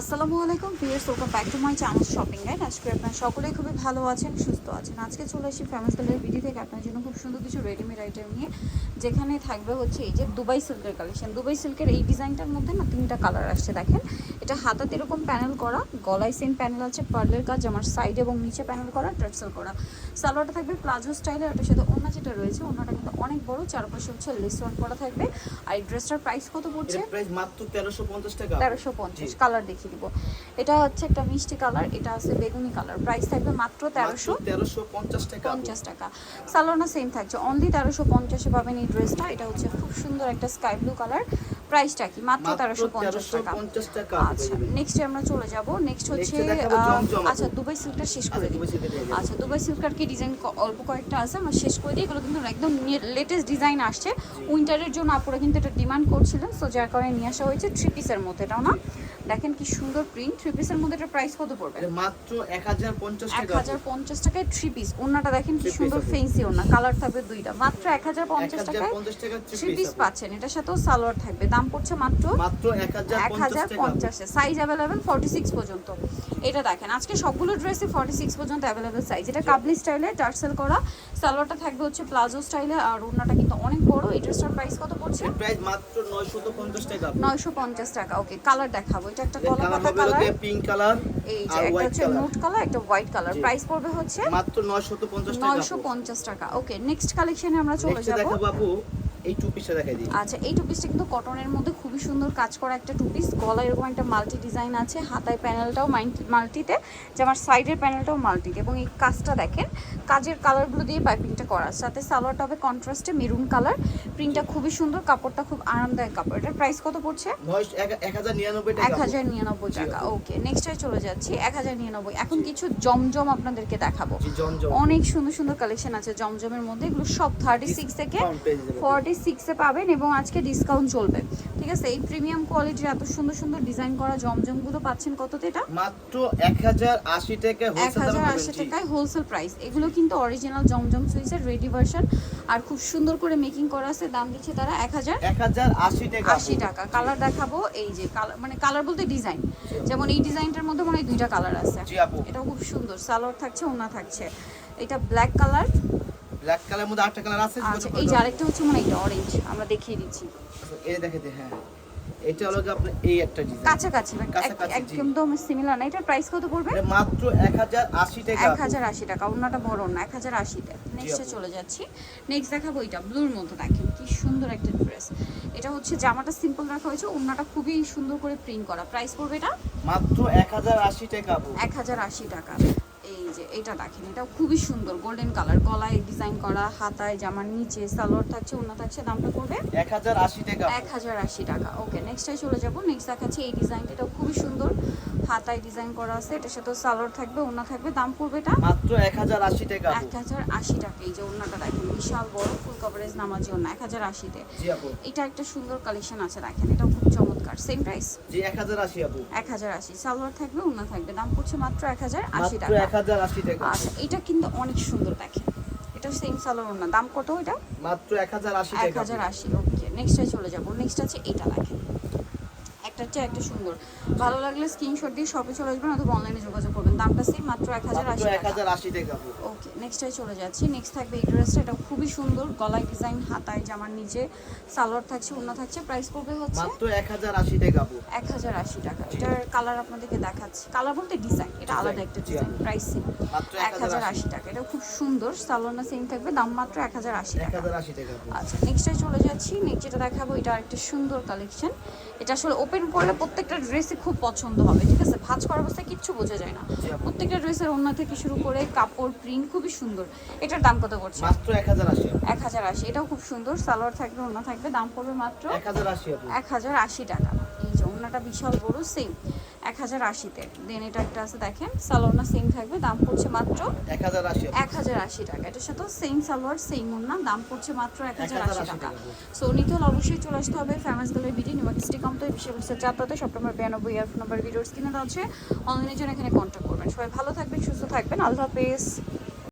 আসসালামু আলাইকুম viewers welcome back to my channel shopping guide. আজকে আপনারা সকলেই খুবই ভালো আছেন সুস্থ আছেন। আজকে চলে আসি ফেমাস কালারের ভিডিও থেকে আপনার জন্য খুব সুন্দর কিছু রেডিমেড আইটেম নিয়ে যেখানে থাকবে হচ্ছে এই যে দুবাই সিল্কের কালেকশন দুবাই সিল্কের এই ডিজাইনটার মধ্যে না তিনটা কালার আসছে দেখেন। এটা হাতাতে এরকম প্যানেল করা গলায় সেম প্যানেল আছে পার্লের কাজ আমার সাইড এবং নিচে প্যানেল করা টার্সেল করা। সালোয়ারটা থাকবে প্লাজো স্টাইলে ওটার সাথে অন্য যেটা রয়েছে ওনাটা কিন্তু অনেক বড় চারপাশে হচ্ছে লেস ওয়ান করা থাকবে। আর এই ড্রেসটার প্রাইস কত পড়ছে? প্রাইস মাত্র 1350 টাকা। তেরোশো পঞ্চাশ কালার কালার দেখিয়ে দিব এটা হচ্ছে একটা মিষ্টি কালার এটা আছে বেগুনি কালার। প্রাইস থাকবে মাত্র তেরোশো তেরোশো পঞ্চাশ টাকা। পঞ্চাশ টাকা। সালোনা সেম থাকছে। অনলি তেরোশো পঞ্চাশে পাবেন এই ড্রেসটা এটা হচ্ছে খুব সুন্দর একটা স্কাই ব্লু কালার প্রাইসটা কি? মাত্র মাত্র তেরোশো পঞ্চাশ টাকা। 1350 টাকা আচ্ছা নেক্সটে আমরা চলে যাব। নেক্সট হচ্ছে। আচ্ছা দুবাই সিল্কটা শেষ করে আচ্ছা দিই সিল্কের দেখে আচ্ছা দুবাই সিল্কার কি ডিজাইন অল্প কয়েকটা আছে আমরা শেষ করে দিই। এগুলো কিন্তু একদম লেটেস্ট ডিজাইন আসছে। উইন্টারের জন্য আপুরা কিন্তু এটা ডিমান্ড করছিলেন সো যার কারণে নিয়ে আসা হয়েছে থ্রি পিসের মধ্যে এটাও না? দেখেন কি সুন্দর প্রিন্ট থ্রি পিসের মধ্যে এটা প্রাইস কত পড়বে? মাত্র 1050 এক টাকা হাজার পঞ্চাশ টাকায় থ্রি পিস ওনাটা দেখেন কি সুন্দর। ফেন্সি ওনা কালার থাকবে দুইটা। মাত্র এক হাজার পঞ্চাশ টাকায় 1050 টাকা থ্রি পিস পাচ্ছেন। এটার সাথেও সালোয়ার থাকবে। দাম পড়ছে মাত্র মাত্র এক হাজার 1050 টাকা। পঞ্চাশে। সাইজ ফর্টি সিক্স পর্যন্ত। এটা দেখেন আজকে সবগুলো ড্রেসই ফর্টি সিক্স পর্যন্ত অ্যাভেলেবেল সাইজ এটা কাবলি স্টাইলে টার্সেল করা। সালোয়ারটা থাকবে হচ্ছে প্লাজো স্টাইলে আর ওনাটা কিন্তু অনেক বড়। এই ড্রেসটার প্রাইস কত পড়ছে? প্রাইস মাত্র 950 টাকা। নয়শো পঞ্চাশ টাকা। ওকে কালার দেখাবো। এটা একটা কলা কালার পাতা কালার পিঙ্ক কালার এই যে একটা হচ্ছে নোট কালার একটা হোয়াইট কালার প্রাইস পড়বে হচ্ছে মাত্র 950 টাকা। নয়শো পঞ্চাশ টাকা। ওকে নেক্সট কালেকশনে আমরা চলে যাব। দেখাবো আপু। এই টু পিসটা দেখাই দিই। আচ্ছা এই টু পিসটা কিন্তু কটনের মধ্যে খুবই সুন্দর কাজ করা একটা টু পিস গলায় এরকম একটা মাল্টি ডিজাইন আছে হাতায় প্যানেলটাও মাল্টিতে যে আমার সাইডের প্যানেলটাও মাল্টিতে এবং এই কাজটা দেখেন কাজের কালারগুলো দিয়ে পাইপিংটা করা সাথে সালোয়ারটা হবে কন্ট্রাস্টে মেরুন কালার প্রিন্টটা খুবই সুন্দর কাপড়টা খুব আরামদায়ক কাপড়। এটার প্রাইস কত পড়ছে? এক হাজার নিরানব্বই টাকা। ওকে নেক্সটে চলে যাচ্ছি এক হাজার নিরানব্বই। এখন কিছু জমজম আপনাদেরকে দেখাবো। অনেক সুন্দর সুন্দর কালেকশন আছে জমজমের মধ্যে। এগুলো সব থার্টি সিক্স থেকে Discount ফর্টি সিক্সে পাবেন এবং আজকে ডিসকাউন্ট চলবে। ঠিক আছে? এই প্রিমিয়াম কোয়ালিটির এত সুন্দর সুন্দর ডিজাইন করা জমজমগুলো পাচ্ছেন কততে এটা? মাত্র 1080 টাকা এক হাজার আশি টাকায় হোলসেল প্রাইস এগুলো কিন্তু অরিজিনাল জমজম সুইসের রেডি ভার্সন আর খুব সুন্দর করে মেকিং করা আছে দাম দিচ্ছে তারা এক হাজার 1080 টাকা। আশি টাকা। কালার দেখাবো এই যে কালার মানে কালার বলতে ডিজাইন যেমন এই ডিজাইনটার মধ্যে মনে হয় দুইটা কালার আছে। এটাও খুব সুন্দর। সালোয়ার থাকছে ওনা থাকছে। এটা ব্ল্যাক কালার ব্ল্যাক কালার মধ্যে আরেকটা কালার আছে আচ্ছা এই যে আরেকটা হচ্ছে মানে এটা অরেঞ্জ আমরা দেখিয়ে দিচ্ছি। এই দেখাতে হ্যাঁ। এটা হলো আপনার এই একটা ডিজাইন কাছাকাছি মানে একদম সিমিলার না এটার প্রাইস কত পড়বে? এটা মাত্র 1080 টাকা। এক হাজার আশি টাকা অন্যটা বড় না এক হাজার আশিতে নেক্সটে চলে যাচ্ছি। নেক্সট দেখাবো এটা ব্লুর মধ্যে দেখেন কি সুন্দর একটা ড্রেস এটা হচ্ছে জামাটা সিম্পল রাখা হয়েছে অন্যটা খুবই সুন্দর করে প্রিন্ট করা। প্রাইস পড়বে এটা? মাত্র 1080 টাকা আপু। এক হাজার আশি টাকা। এই যে এটা দেখেন এটা খুবই সুন্দর গোল্ডেন কালার গলায় ডিজাইন করা হাতায় জামার নিচে সালোয়ার থাকছে অন্য থাকছে দামটা পড়বে 1080 টাকা। এক হাজার আশি টাকা ওকে নেক্সটে চলে যাব নেক্সট দেখাচ্ছি এই ডিজাইনটা এটাও খুবই সুন্দর হাতায় ডিজাইন করা আছে এটার সাথে সালোয়ার থাকবে ওনা থাকবে দাম পড়বে এটা মাত্র 1080 টাকা। আপু এক হাজার আশি টাকা এই যে ওনাটা দেখেন বিশাল বড় ফুল কভারেজ নামাজি ওনা এক হাজার আশিতে। জি আপু। এটা একটা সুন্দর কালেকশন আছে দেখেন এটাও খুব চমৎকার সেম প্রাইস জি 1080 আপু। এক হাজার আশি সালোয়ার থাকবে ওনা থাকবে দাম পড়ছে মাত্র এক হাজার আশি মাত্র টাকা 1080 টাকা। আচ্ছা এটা কিন্তু অনেক সুন্দর দেখেন। এটা সেম সালোয়ার ওনা দাম কত এটা? মাত্র 1080 এক টাকা। হাজার আশি ওকে নেক্সটে চলে যাব। নেক্সট আছে এটা দেখেন। একটা হচ্ছে একটা সুন্দর। ভালো লাগলে স্ক্রিনশট দিয়ে শপে চলে আসবেন অথবা অনলাইনে যোগাযোগ করবেন। দামটা সেম মাত্র এক হাজার আশি টাকা। 1080 টাকা। আপু ওকে নেক্সটে চলে যাচ্ছি। নেক্সট থাকবে এই ড্রেসটা এটা খুবই সুন্দর। গলায় ডিজাইন হাতায় জামার নিচে সালোয়ার থাকছে অন্য থাকছে। প্রাইস পড়বে হচ্ছে মাত্র 1080 টাকা। আপু এক হাজার আশি টাকা। এটার কালার আপনাদেরকে দেখাচ্ছি। কালার বলতে ডিজাইন এটা আলাদা একটা ডিজাইন প্রাইস সেম মাত্র এক হাজার 1080 আশি টাকা। এটা খুব সুন্দর। সালোয়ার সেম থাকবে। দাম মাত্র এক হাজার আশি টাকা। 1080 টাকা। আপু আচ্ছা নেক্সটে চলে যাচ্ছি। নেক্সট যেটা দেখাবো এটা আরেকটা সুন্দর কালেকশন এটা আসলে ওপেন করলে প্রত্যেকটা ড্রেসই খুব পছন্দ হবে ঠিক আছে? ভাজ করার অবস্থায় কিচ্ছু বোঝা যায় না। প্রত্যেকটা ড্রেসের ওড়না থেকে শুরু করে কাপড় প্রিন্ট খুবই সুন্দর। এটার দাম কত করছে মাত্র 1080 এক হাজার আশি এটাও খুব সুন্দর। সালোয়ার থাকবে ওনা থাকবে দাম পড়বে মাত্র 1080 আপু। এক হাজার আশি টাকা। এই যে ওড়নাটা বিশাল বড় সেম এক হাজার আশিতে। দেন এটা একটা আছে দেখেন সালোয়ারনা সেম থাকবে দাম পড়ছে মাত্র এক হাজার আশি এক হাজার আশি টাকা। এটার সাথে সেম সালোয়ার সেম ওড়না দাম পড়ছে মাত্র এক হাজার আশি টাকা। সো নিতে হলে অবশ্যই চলে আসতে হবে ফেমাস গালের বিডি নিউমার্কিস্টি কম তো বিশেষ বিশেষ সব সপ্টেম্বর বিরানব্বই আর ফোন ভিডিওর কিনে দেওয়া হচ্ছে। অনলাইনের জন্য এখানে কন্ট্যাক্ট করবেন। সবাই ভালো থাকবেন সুস্থ থাকবেন। আল্লাহ হাফেজ।